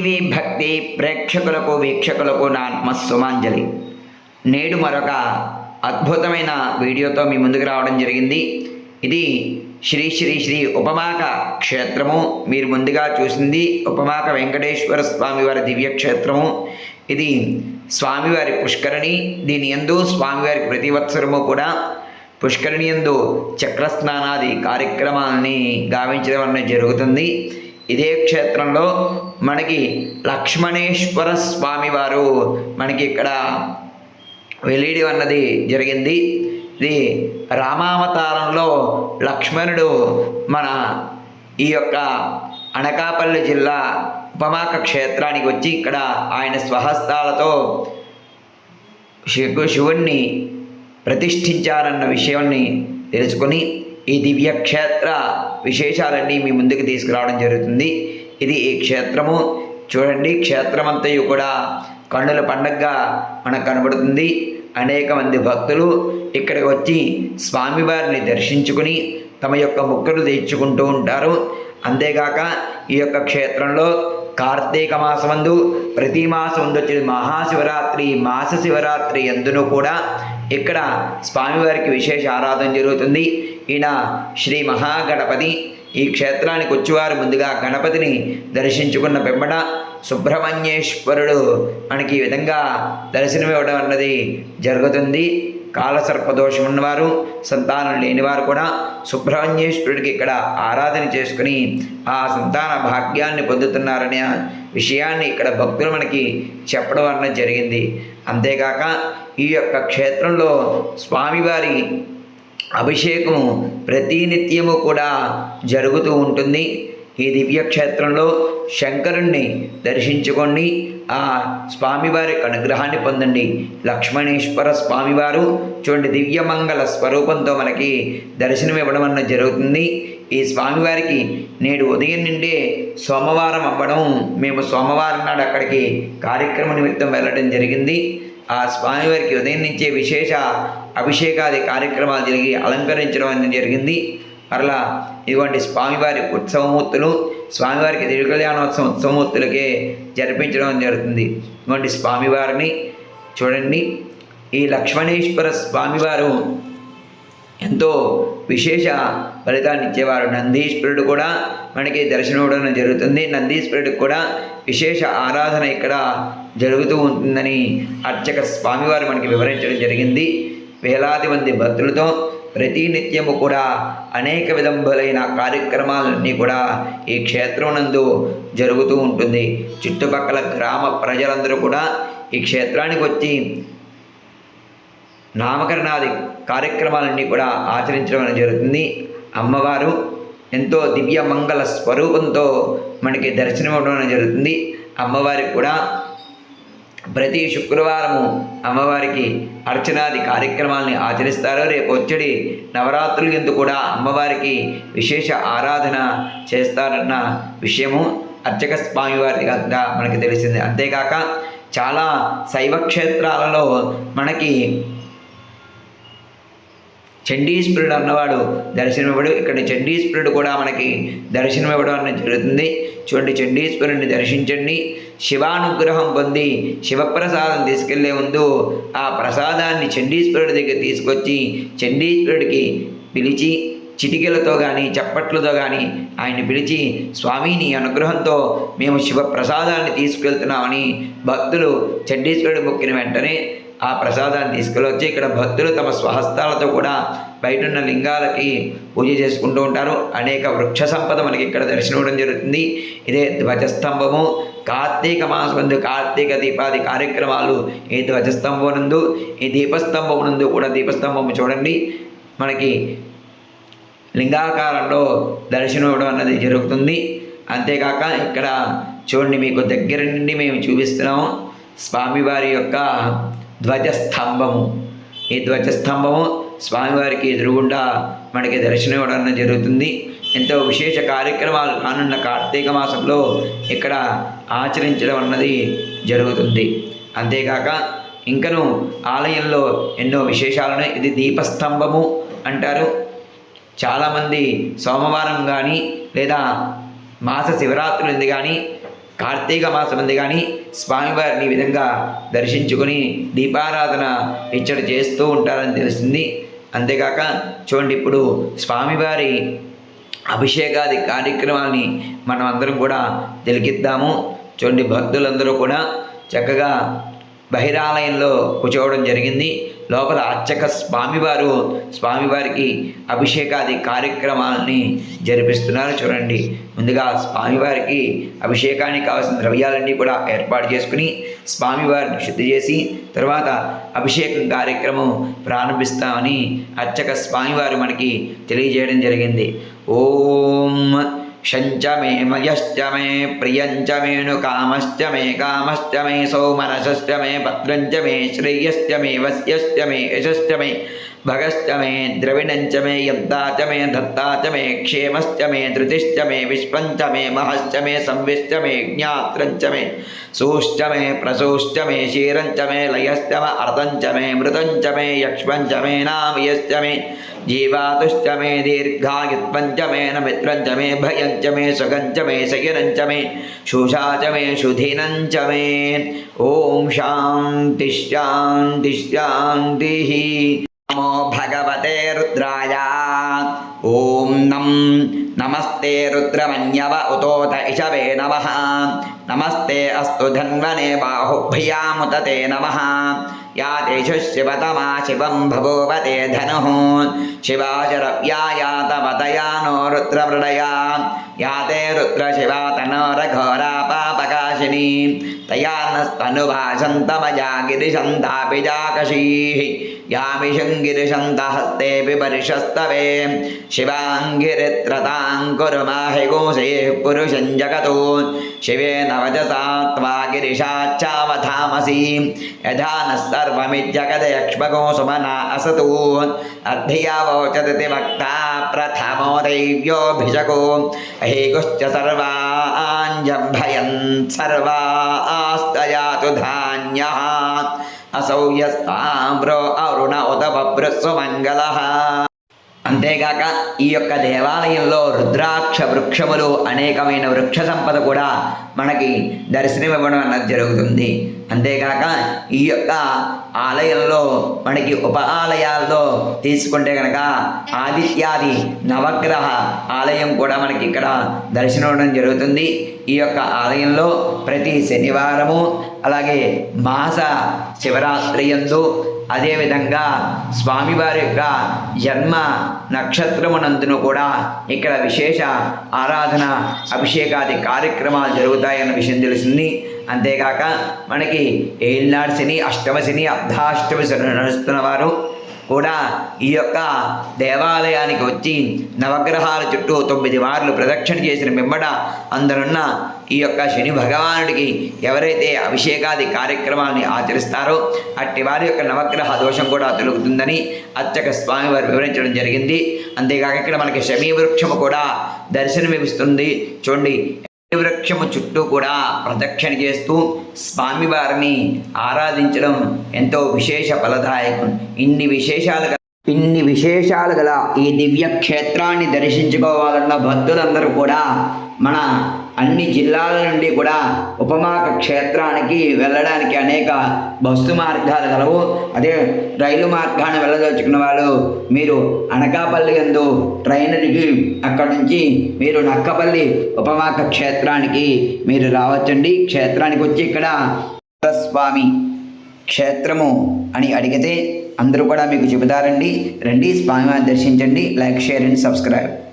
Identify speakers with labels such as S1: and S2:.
S1: TV భక్తి ప్రేక్షకులకు వీక్షకులకు నా నమస్సుమాంజలి నేడు మరొక అద్భుతమైన వీడియోతో మీ ముందుకు రావడం జరిగింది. ఇది శ్రీ శ్రీ శ్రీ ఉపమాక క్షేత్రము. మీరు ముందుగా చూసింది ఉపమాక వెంకటేశ్వర స్వామివారి దివ్యక్షేత్రము ఇది స్వామివారి పుష్కరిణి. దీని ఎందు స్వామివారికి ప్రతి వత్సరము కూడా పుష్కరిణి యందు చక్రస్నానాది కార్యక్రమాలని గావించడం అనేది జరుగుతుంది. ఇదే క్షేత్రంలో మనకి లక్ష్మణేశ్వర స్వామి వారు మనకి ఇక్కడ వెలియడం అన్నది జరిగింది. ఇది రామావతారంలో లక్ష్మణుడు మన ఈ యొక్క అనకాపల్లి జిల్లా ఉపమాక క్షేత్రానికి వచ్చి ఇక్కడ ఆయన స్వహస్తాలతో శివు శివుణ్ణి ప్రతిష్ఠించారన్న విషయాన్ని తెలుసుకొని ఈ దివ్యక్షేత్ర విశేషాలన్నీ మీ ముందుకు తీసుకురావడం జరుగుతుంది. ఇది ఈ క్షేత్రము. చూడండి క్షేత్రమంతయు కూడా కన్నుల పండగగా మనకు కనబడుతుంది. అనేక మంది భక్తులు ఇక్కడికి వచ్చి స్వామివారిని దర్శించుకుని తమ యొక్క ముక్కలు తీర్చుకుంటూ ఉంటారు. అంతేగాక ఈ యొక్క క్షేత్రంలో కార్తీక మాసమందు ప్రతి మాసం వచ్చే మహాశివరాత్రి మాస శివరాత్రి ఎందునూ కూడా ఇక్కడ స్వామివారికి విశేష ఆరాధన జరుగుతుంది. ఈయన శ్రీ మహాగణపతి. ఈ క్షేత్రానికి వచ్చేవారు ముందుగా గణపతిని దర్శించుకున్న పెంబడ సుబ్రహ్మణ్యేశ్వరుడు మనకి ఈ విధంగా దర్శనమివ్వడం అన్నది జరుగుతుంది. కాలసర్పదోషం ఉన్నవారు సంతానం లేనివారు కూడా సుబ్రహ్మణ్యేశ్వరుడికి ఇక్కడ ఆరాధన చేసుకుని ఆ సంతాన భాగ్యాన్ని పొందుతున్నారనే విషయాన్ని ఇక్కడ భక్తులు మనకి చెప్పడం అన్నది జరిగింది. అంతేకాక ఈ యొక్క క్షేత్రంలో స్వామివారి అభిషేకం ప్రతినిత్యము కూడా జరుగుతూ ఉంటుంది. ఈ దివ్యక్షేత్రంలో శంకరుణ్ణి దర్శించుకోండి. ఆ స్వామివారి యొక్క అనుగ్రహాన్ని పొందండి. లక్ష్మణేశ్వర స్వామివారు చూడండి దివ్యమంగళ స్వరూపంతో మనకి దర్శనం ఇవ్వడం అన్న జరుగుతుంది. ఈ స్వామివారికి నేడు ఉదయం నుండే సోమవారం అవ్వడం మేము సోమవారం నాడు అక్కడికి కార్యక్రమ నిమిత్తం వెళ్ళడం జరిగింది. ఆ స్వామివారికి ఉదయం నుంచే విశేష అభిషేకాది కార్యక్రమాలు జరిగి అలంకరించడం అనేది జరిగింది. మరలా ఇటువంటి స్వామివారి ఉత్సవమూర్తులు స్వామివారికి తిరుకల్యాణోత్సవం ఉత్సవమూర్తులకే జరిపించడం జరుగుతుంది. ఇటువంటి స్వామివారిని చూడండి. ఈ లక్ష్మణేశ్వర స్వామివారు ఎంతో విశేష ఫలితాన్ని ఇచ్చేవారు. నందీశ్వరుడు కూడా మనకి దర్శనం ఇవ్వడం జరుగుతుంది. నందీశ్వరుడికి కూడా విశేష ఆరాధన ఇక్కడ జరుగుతూ ఉంటుందని అర్చక స్వామివారు మనకి వివరించడం జరిగింది. వేలాది మంది భక్తులతో ప్రతినిత్యము కూడా అనేక విధములైన కార్యక్రమాలన్నీ కూడా ఈ క్షేత్రం నందు జరుగుతూ ఉంటుంది. చుట్టుపక్కల గ్రామ ప్రజలందరూ కూడా ఈ క్షేత్రానికి వచ్చి నామకరణాది కార్యక్రమాలన్నీ కూడా ఆచరించడం అనేది జరుగుతుంది. అమ్మవారు ఎంతో దివ్య మంగళ స్వరూపంతో మనకి దర్శనం ఇవ్వడం అనేది జరుగుతుంది. అమ్మవారికి కూడా ప్రతి శుక్రవారము అమ్మవారికి అర్చనాది కార్యక్రమాలని ఆచరిస్తారు రేపు వచ్చడి నవరాత్రులు ఎందు కూడా అమ్మవారికి విశేష ఆరాధన చేస్తారన్న విషయము అర్చక స్వామివారి వద్ద మనకి తెలిసింది. అంతేకాక చాలా శైవ క్షేత్రాలలో మనకి చండీశ్వరుడు అన్నవాడు దర్శనమివ్వడు. ఇక్కడ చండీశ్వరుడు కూడా మనకి దర్శనం ఇవ్వడం అనేది జరుగుతుంది. చూడండి చండీశ్వరుడిని దర్శించండి. శివానుగ్రహం పొంది శివప్రసాదం తీసుకెళ్ళే ముందు ఆ ప్రసాదాన్ని చండీశ్వరుడి దగ్గర తీసుకొచ్చి చండీశ్వరుడికి పిలిచి చిటికెలతో కానీ చప్పట్లతో కానీ ఆయన పిలిచి స్వామి నీ అనుగ్రహంతో మేము శివ ప్రసాదాన్ని తీసుకెళ్తున్నామని భక్తులు చండీశ్వరుడు మొక్కిన వెంటనే ఆ ప్రసాదాన్ని తీసుకెళ్ళొచ్చి ఇక్కడ భక్తులు తమ స్వహస్తాలతో కూడా బయట ఉన్న లింగాలకి పూజ చేసుకుంటూ ఉంటారు. అనేక వృక్ష సంపద మనకి ఇక్కడ దర్శనం ఇవ్వడం జరుగుతుంది. ఇదే ధ్వజస్తంభము. కార్తీక మాసమందు కార్తీక దీపాది కార్యక్రమాలు ఈ ధ్వజస్తంభం నందు ఈ దీపస్తంభం నందు కూడా దీపస్తంభం చూడండి. మనకి లింగాకారంలో దర్శనం ఇవ్వడం అన్నది జరుగుతుంది. అంతేకాక ఇక్కడ చూడండి మీకు దగ్గర నుండి మేము చూపిస్తున్నాము. స్వామివారి యొక్క ధ్వజస్తంభము. ఈ ధ్వజస్తంభము స్వామివారికి ఎదురుగుండా మనకి దర్శనం ఇవ్వడం జరుగుతుంది. ఎంతో విశేష కార్యక్రమాలు కానున్న కార్తీక మాసంలో ఇక్కడ ఆచరించడం అన్నది జరుగుతుంది. అంతేకాక ఇంకను ఆలయంలో ఎన్నో విశేషాలను ఇది దీపస్తంభము అంటారు. చాలామంది సోమవారం కానీ లేదా మాస శివరాత్రులు ఉంది కానీ కార్తీక మాసం ఉంది కానీ స్వామివారిని ఈ విధంగా దర్శించుకొని దీపారాధన ఇచ్చట చేస్తూ ఉంటారని తెలిసింది అంతేకాక చూడండి ఇప్పుడు స్వామివారి అభిషేకాది కార్యక్రమాన్ని మనం అందరం కూడా తిలకిద్దాము. చూడండి భక్తులందరూ కూడా చక్కగా బహిరాలయంలో కూర్చోవడం జరిగింది. లోపల అర్చక స్వామివారు స్వామివారికి అభిషేకాది కార్యక్రమాలని జరిపిస్తున్నారు. చూడండి ముందుగా స్వామివారికి అభిషేకానికి కావాల్సిన ద్రవ్యాలన్నీ కూడా ఏర్పాటు చేసుకుని స్వామివారిని శుద్ధి చేసి తర్వాత అభిషేకం కార్యక్రమం ప్రారంభిస్తామని అర్చక స్వామివారు మనకి తెలియజేయడం జరిగింది. ఓం शञ्च मे मयश्च मे प्रियञ्च मेणुकामश्च मे कामश्च मे सौमनसश्च मे भद्रञ्च मे श्रेयश्च मे वस्यश्च मे यशश्च मे भगश्च मे द्रविणञ्च मे यद्दा च मे दत्ता च मे क्षेमश्च मे धृतिश्च मे विश्वञ्च मे महश्च मे संविश्च मे ज्ञात्रञ्च मे सूश्च मे प्रसूश्च मे क्षीरञ्च मे लयश्च मे अर्धञ्च मे मृतञ्च मे यक्ष्मञ्च मे नामयश्च मे जीवातुश्च मे दीर्घायुत्पञ्च मे न मित्रञ्च मे भयञ्च मे सुगञ्च मे शयनञ्च मे शुषा च मे सुधिनञ्च मे ॐ शान्तिः शान्तिः शान्तिः नमो भगवते रुद्राय। ॐ नं नमस्ते रुद्रमन्यव उतोत इषवे नमः। नमस्ते अस्तु धन्वने बाहुभ्यामुत ते नमः। या तेषु शिवतमा शिवं भगवते धनुः। शिवाशरव्या यातवतया नो रुद्रमृडया। या ते रुद्रशिवा तनोरघोरा पापकाशिनी तया नस्तनुभाषन्तमया गिरिशन्तापि जाकशीः यामिषङ्गिरिशन्तहस्तेऽपि परिशस्तवे शिवाङ्गिरित्रतां कुरु माहि गोसेः पुरुषं जगतो। शिवेन वचसा त्वा गिरिशाच्चावधामसि यथा नः सर्वमिज्जगदयक्ष्मको सुमना असतु। अर्धिया वोचदति वक्ता प्रथमो दैव्योऽभिषको अहेगुश्च भयं सर्वास्तयातु धान्यः असौ यस्ताम्रो अरुण उदभभृत्सुमङ्गलः అంతేగాక ఈ యొక్క దేవాలయంలో రుద్రాక్ష వృక్షములు అనేకమైన వృక్ష సంపద కూడా మనకి దర్శనమివ్వడం అన్నది జరుగుతుంది. అంతేగాక ఈ యొక్క ఆలయంలో మనకి ఉప ఆలయాల్లో తీసుకుంటే కనుక ఆదిత్యాది నవగ్రహ ఆలయం కూడా మనకి ఇక్కడ దర్శనం ఇవ్వడం జరుగుతుంది. ఈ యొక్క ఆలయంలో ప్రతి శనివారము అలాగే మాస శివరాత్రి యందు అదేవిధంగా స్వామివారి యొక్క జన్మ నక్షత్రమునందును కూడా ఇక్కడ విశేష ఆరాధన అభిషేకాది కార్యక్రమాలు జరుగుతాయన్న విషయం తెలిసింది. అంతేకాక మనకి ఏళ్ళనాడు శని అష్టమ శని అర్ధాష్టమి నడుస్తున్న వారు కూడా ఈ యొక్క దేవాలయానికి వచ్చి నవగ్రహాల చుట్టూ తొమ్మిది మార్లు ప్రదక్షిణ చేసిన మిమ్మడ అందరున్న ఈ యొక్క శని భగవానుడికి ఎవరైతే అభిషేకాది కార్యక్రమాన్ని ఆచరిస్తారో అట్టి వారి యొక్క నవగ్రహ దోషం కూడా తొలుగుతుందని అర్చక స్వామివారు వివరించడం జరిగింది. అంతేకాక ఇక్కడ మనకి శమీ వృక్షము కూడా దర్శనమిస్తుంది. చూడండి వృక్షము చుట్టూ కూడా ప్రదక్షిణ చేస్తూ స్వామివారిని ఆరాధించడం ఎంతో విశేష ఫలదాయకం. ఇన్ని విశేషాలుగా ఇన్ని విశేషాలు గల ఈ దివ్య క్షేత్రాన్ని దర్శించుకోవాలన్న భక్తులందరూ కూడా మన అన్ని జిల్లాల నుండి కూడా ఉపమాక క్షేత్రానికి వెళ్ళడానికి అనేక బస్సు మార్గాలు గలవు. అదే రైలు మార్గాన్ని వెళ్ళదలుచుకున్న వాళ్ళు మీరు అనకాపల్లి ఎందు ట్రైన్ దిగి అక్కడి నుంచి మీరు నక్కపల్లి ఉపమాక క్షేత్రానికి మీరు రావచ్చండి. క్షేత్రానికి వచ్చి ఇక్కడ స్వామి క్షేత్రము అని అడిగితే అందరూ కూడా మీకు చెబుతారండి. రండి స్వామివారిని దర్శించండి. Like share and subscribe.